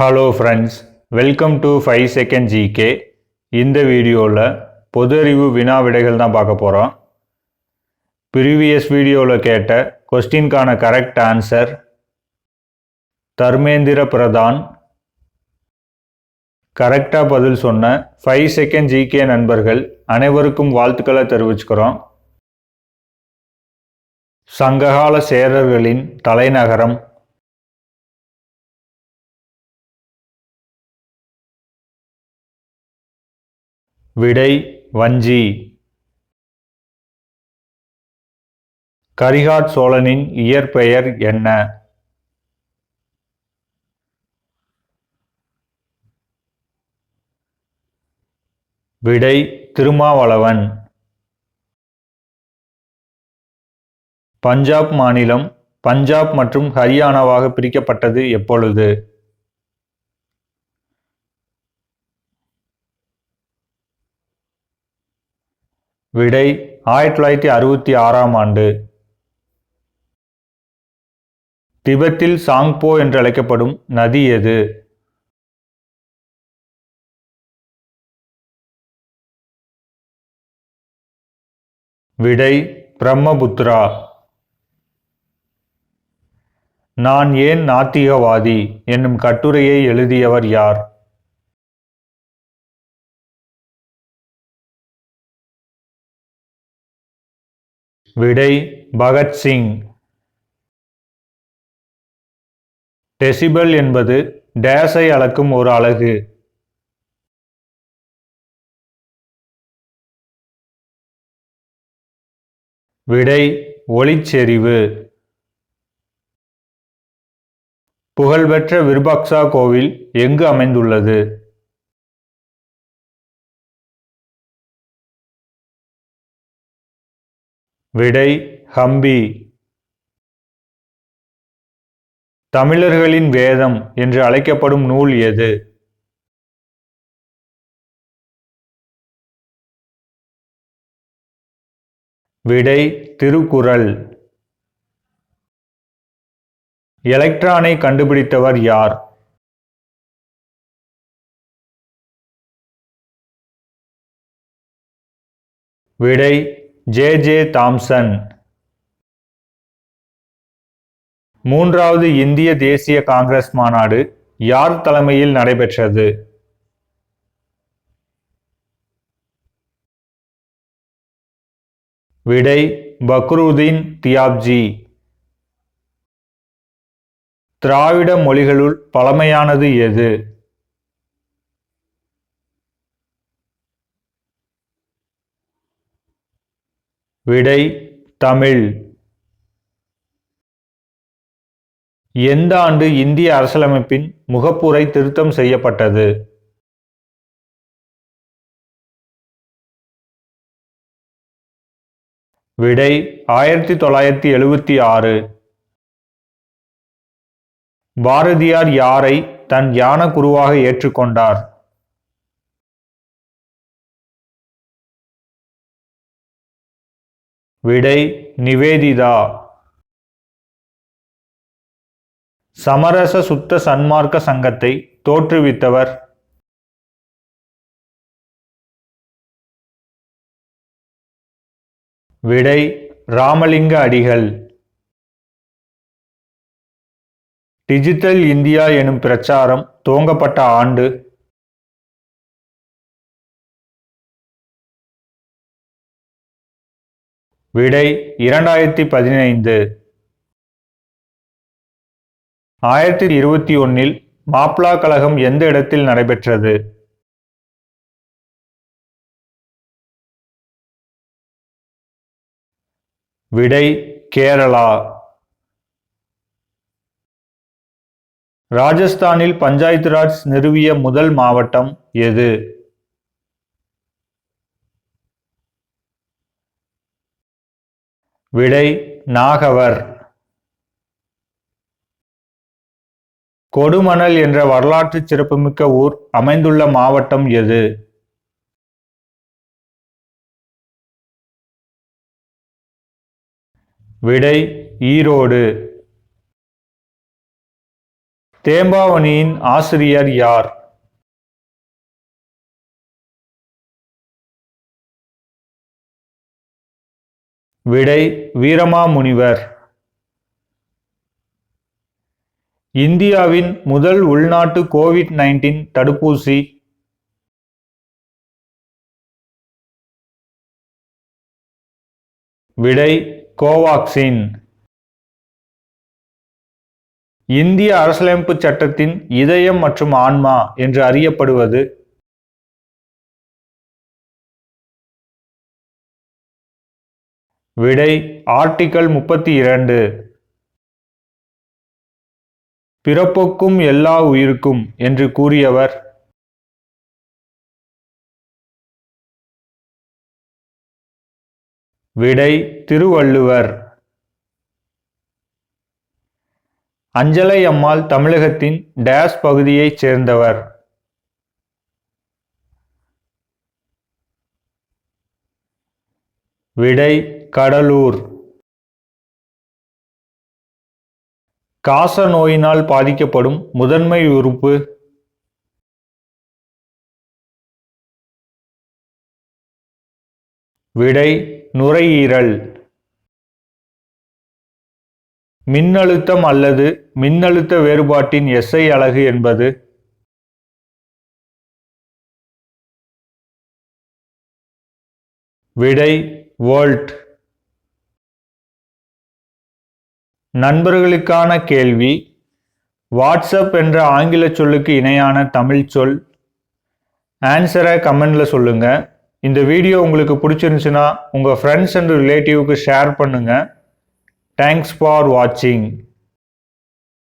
Hello friends welcome to five second G K இந்த வீடியோவில் பொது அறிவு வினா விடைகள் தான் பார்க்க போகிறோம் ப்ரீவியஸ் வீடியோவில் கேட்ட கொஸ்டின்கான கரெக்ட் ஆன்சர் தர்மேந்திர பிரதான். கரெக்டாக பதில் சொன்ன ஃபைவ் செகண்ட் ஜிகே நண்பர்கள் அனைவருக்கும் வாழ்த்துக்களை தெரிவிச்சுக்கிறோம். சங்ககால சேரர்களின் தலைநகரம் விடை வஞ்சி. கரிகாட் சோழனின் இயற்பெயர் என்ன? விடை திருமாவளவன். பஞ்சாப் மாநிலம் பஞ்சாப் மற்றும் ஹரியானாவாக பிரிக்கப்பட்டது எப்பொழுது? விடை ஆயிரத்தி தொள்ளாயிரத்தி அறுபத்தி ஆறாம் ஆண்டு. திபெத்தில் சாங்போ என்று அழைக்கப்படும் நதி எது? விடை பிரம்மபுத்ரா நான் ஏன் நாத்திகவாதி? என்னும் கட்டுரையை எழுதியவர் யார்? விடை பகத்சிங் டெசிபல் என்பது டேஸை அளக்கும் ஒரு அலகு. விடை ஒளிச்செறிவு. புகழ்பெற்ற விருபாக்சா கோவில் எங்கு அமைந்துள்ளது? விடை ஹம்பி. தமிழர்களின் வேதம் என்று அழைக்கப்படும் நூல் எது? விடை திருக்குறள். எலக்ட்ரானை கண்டுபிடித்தவர் யார்? விடை ஜே ஜே தாம்சன். மூன்றாவது இந்திய தேசிய காங்கிரஸ் மாநாடு யார் தலைமையில் நடைபெற்றது? விடை பக்ருதீன் தியாப்ஜி. திராவிட மொழிகளுள் பழமையானது எது? விடை தமிழ். எந்த ஆண்டு இந்திய அரசியலமைப்பின் முகப்புரை திருத்தம் செய்யப்பட்டது? விடை ஆயிரத்தி தொள்ளாயிரத்தி எழுபத்தி ஆறு. பாரதியார் யாரை தன் ஞான குருவாக ஏற்றுக்கொண்டார்? விடை நிவேதிதா. சமரச சுத்த சன்மார்க்க சங்கத்தை தோற்றுவித்தவர். விடை ராமலிங்க அடிகள். டிஜிட்டல் இந்தியா எனும் பிரச்சாரம் துவங்கப்பட்ட ஆண்டு விடை இரண்டாயிரத்தி பதினைந்து. ஆயிரத்தி இருபத்தி ஒன்னில் மாப்ளா கழகம் எந்த இடத்தில் நடைபெற்றது? விடை கேரளா. ராஜஸ்தானில் பஞ்சாயத்து ராஜ் நிறுவிய முதல் மாவட்டம் எது? விடை நாகவர். கொடுமணல் என்ற வரலாற்று சிறப்புமிக்க ஊர் அமைந்துள்ள மாவட்டம் எது? விடை ஈரோடு. தேம்பாவணியின் ஆசிரியர் யார்? விடை வீரமாமுனிவர். இந்தியாவின் முதல் உள்நாட்டு கோவிட் நைன்டீன் தடுப்பூசி. விடை கோவாக்சின். இந்திய அரசியலமைப்பு சட்டத்தின் இதயம் மற்றும் ஆன்மா என்று அறியப்படுவது விடை ஆர்டிகல் முப்பத்தி இரண்டு பிறப்புக்கும் எல்லா உயிருக்கும் என்று கூறியவர். விடை திருவள்ளுவர். அஞ்சலை அம்மாள் தமிழகத்தின் டேஸ் பகுதியைச் சேர்ந்தவர். விடை கடலூர். காச நோயினால் பாதிக்கப்படும் முதன்மை உறுப்பு. விடை நுரையீரல். மின்னழுத்தம் அல்லது மின்னழுத்த வேறுபாட்டின் எஸ்ஐ அலகு என்பது விடை வோல்ட். நண்பர்களுக்கான கேள்வி வாட்ஸ்அப் என்ற ஆங்கில சொல்லுக்கு இணையான தமிழ் சொல். ஆன்சரை கமெண்டில் சொல்லுங்கள் இந்த வீடியோ உங்களுக்கு பிடிச்சிருந்துச்சுன்னா உங்கள் ஃப்ரெண்ட்ஸ் அண்ட் ரிலேட்டிவ்க்கு ஷேர் பண்ணுங்கள் தேங்க்ஸ் ஃபார் வாட்சிங்